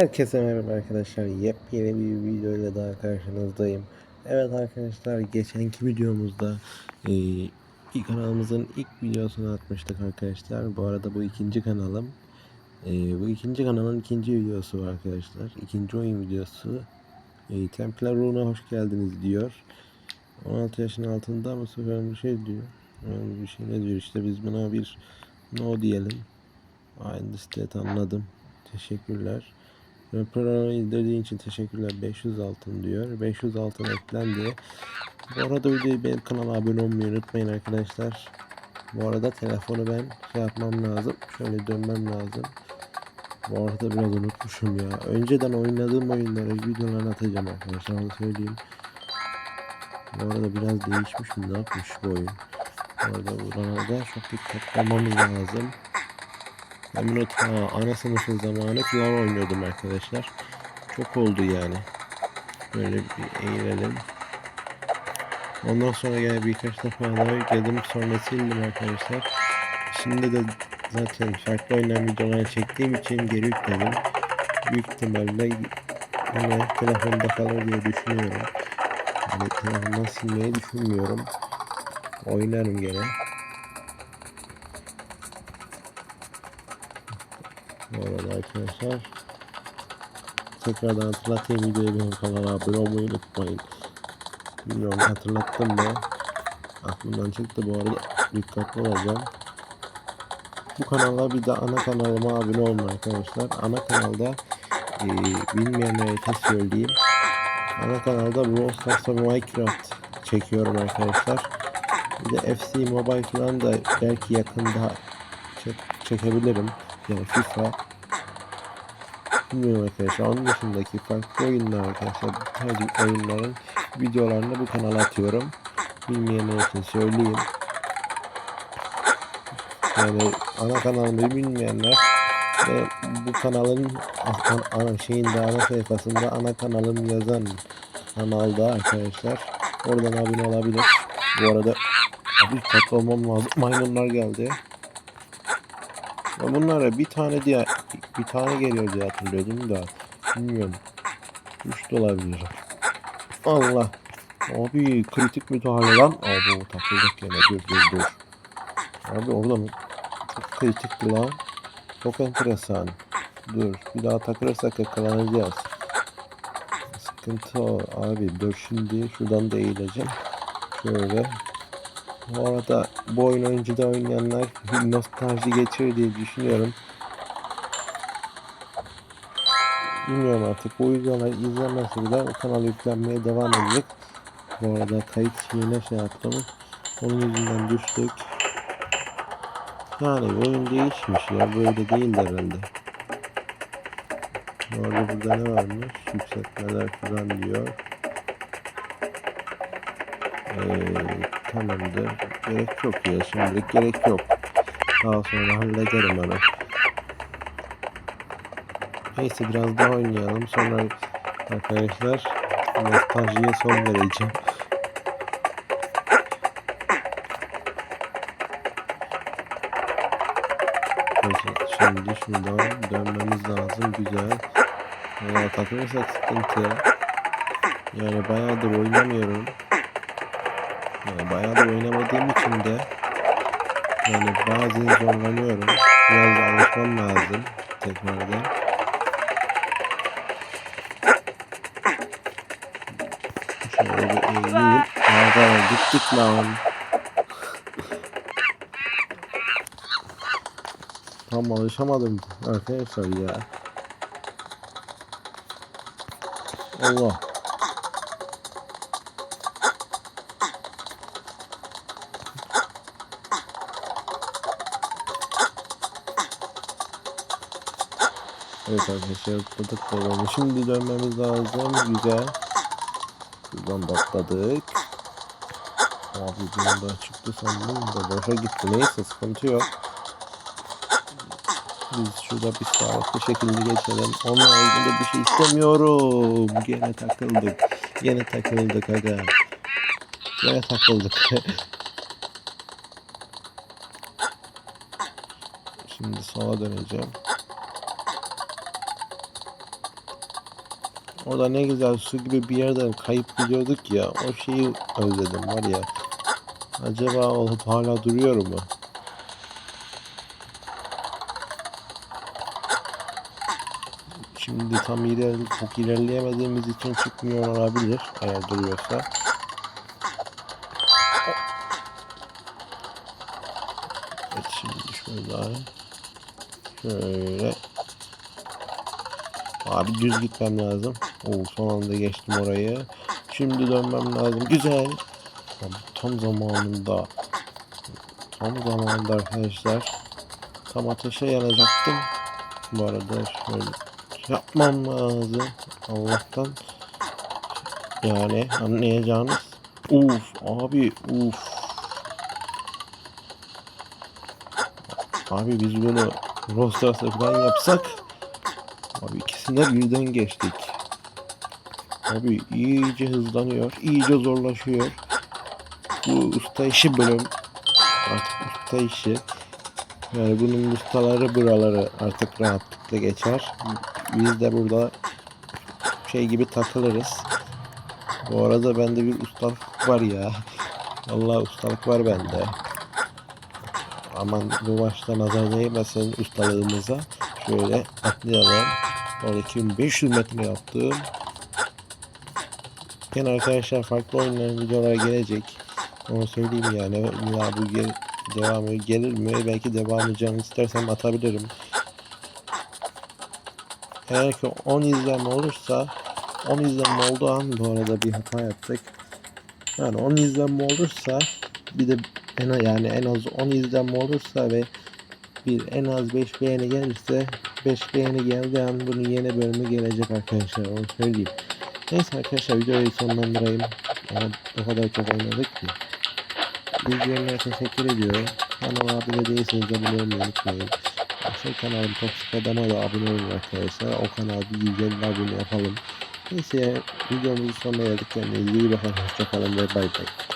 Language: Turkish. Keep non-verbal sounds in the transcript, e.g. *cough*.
Herkese merhaba arkadaşlar. Yepyeni bir videoyla daha karşınızdayım. Evet arkadaşlar geçenki videomuzda e, kanalımızın ilk videosunu atmıştık arkadaşlar. Bu arada bu ikinci kanalım. E, bu ikinci kanalın ikinci videosu arkadaşlar. İkinci oyun videosu. E, Templar Rune'a hoş geldiniz diyor. 16 yaşın altında bu sefer bir şey diyor. Yani bir şey ne diyor işte biz buna bir no diyelim. Aynı state anladım. Teşekkürler. Ve Programı izlediğin için teşekkürler. 500 altın diyor. 500 altın eklendi. Bu arada videoyu benim kanala abone olmayı unutmayın arkadaşlar. Bu arada telefonu ben şey yapmam lazım. Şöyle dönmem lazım. Bu arada biraz unutmuşum ya. Önceden oynadığım oyunları videolarını atacağım arkadaşlar. Onu söyleyeyim. Bu arada biraz değişmiş mi? Ne yapmış bu oyun? Bu arada buralarda çok dikkatli olmamız lazım. Bunu ta ana sınıfın zamanı falan oynuyordum arkadaşlar. Çok oldu yani. Böyle bir eğilelim. Ondan sonra yine birkaç defa daha yükledim. Sonra sildim arkadaşlar. Şimdi de zaten farklı oynayan videolar çektiğim için geri yükledim. Büyük ihtimalle yine telefonda kalır diye düşünüyorum. Yani telefondan silmeyi düşünmüyorum. Oynarım gene. Arada arkadaşlar tekrardan hatırlatayım videoyu benim kanala abone olmayı unutmayın. Bilmiyorum hatırlattım mı? Aklımdan çıktı bu arada dikkatli olacağım. Bu kanala bir de ana kanalıma abone olun arkadaşlar. Ana kanalda e, bilmeyenlere de söyleyeyim. Ana kanalda Brawl Stars ve Minecraft çekiyorum arkadaşlar. Bir de FC Mobile falan da belki yakında çek, çekebilirim. Yani FIFA Bilmiyorum arkadaşlar. Onun dışındaki farklı oyunlar arkadaşlar. Tarz oyunların videolarını bu kanala atıyorum. Bilmeyenler için söyleyeyim. Yani ana kanalımı bilmeyenler ve bu kanalın ana, şeyinde ana sayfasında ana kanalım yazan kanalda arkadaşlar oradan abone olabilir. Bu arada abi katlı olmam lazım. Maymunlar geldi. Bunlara bir tane diye bir tane geliyor diye hatırlıyordum da bilmiyorum. Üç de olabilir. Allah. Abi kritik müdahale lan. Abi o takıldık gene dur dur dur. Abi oradan çok kritikti lan. Çok enteresan. Dur bir daha takılırsak yakalanacağız. Sıkıntı o. Abi dur şimdi şuradan da eğileceğim. Şöyle bu arada bu oyun önceden oynayanlar *laughs* nostalji geçiyor diye düşünüyorum. Bilmiyorum artık bu videolar izlenmezse bile o kanal yüklenmeye devam edecek. Bu arada kayıt şeyine şey yaptım. Onun yüzünden düştük. Yani oyun değişmiş ya böyle değil herhalde. Bu arada burada ne varmış? Yükseltmeler falan diyor. Ee, tamamdır. Gerek yok ya şimdilik gerek yok. Daha sonra hallederim onu. Neyse biraz daha oynayalım. Sonra arkadaşlar nostaljiye son vereceğim. Şimdi şuradan dönmemiz lazım. Güzel. Valla takılırsak sıkıntı. Yani bayağıdır oynamıyorum. Yani bayağıdır oynamadığım için de yani bazen zorlanıyorum. Biraz alışmam lazım tekrardan. Şöyle eğileyim. Ağzına gittik lan. Tam alışamadım arkadaşlar ya. Allah. Evet arkadaşlar atladık balonu. Şimdi dönmemiz lazım. Güzel. Şuradan da atladık. Abi bir anda çıktı sandım da boşa gitti. Neyse sıkıntı yok. Biz şurada bir sağlıklı şekilde geçelim. Onun haricinde bir şey istemiyorum. Gene takıldık. Gene takıldık aga. Gene takıldık. *laughs* Şimdi sağa döneceğim. Orada ne güzel su gibi bir yerden kayıp gidiyorduk ya. O şeyi özledim var ya. Acaba olup hala duruyor mu? Şimdi tam iler, çok ilerleyemediğimiz için çıkmıyor olabilir eğer duruyorsa. Evet şimdi şöyle şöyle Abi düz gitmem lazım. Oo, son anda geçtim orayı. Şimdi dönmem lazım. Güzel. Abi, tam zamanında. Tam zamanında arkadaşlar. Tam ateşe yanacaktım. Bu arada şöyle yapmam lazım. Allah'tan. Yani anlayacağınız. Uf abi uf. Abi biz bunu Rostas'ta falan yapsak Abi ikisinde birden geçtik. Abi iyice hızlanıyor, iyice zorlaşıyor. Bu usta işi bölüm. Artık usta işi. Yani bunun ustaları buraları artık rahatlıkla geçer. Biz de burada şey gibi takılırız. Bu arada bende bir ustalık var ya. Vallahi ustalık var bende. Aman bu maçta nazar değmesin ustalığımıza. Şöyle atlayalım. Oradaki 500 metre yaptım. Yine arkadaşlar farklı oyunların videolara gelecek. Onu söyleyeyim yani. Ya bu gel devamı gelir mi? Belki devamı canı istersem atabilirim. Eğer ki 10 izlenme olursa 10 izlenme olduğu an bu arada bir hata yaptık. Yani 10 izlenme olursa bir de en yani en az 10 izlenme olursa ve bir en az 5 beğeni gelirse 5 beğeni geldiği an bunun yeni bölümü gelecek arkadaşlar onu söyleyeyim. Neyse arkadaşlar videoyu sonlandırayım. Ama o kadar çok oynadık ki. İzleyenlere teşekkür ediyorum. Kanala abone değilseniz abone olmayı unutmayın. Şey kanalım Toksik Adam'a da abone olun arkadaşlar. O kanal bir 150 abone yapalım. Neyse videomuzun sonuna geldik. Kendinize iyi bakın. Hoşçakalın ve bay bay.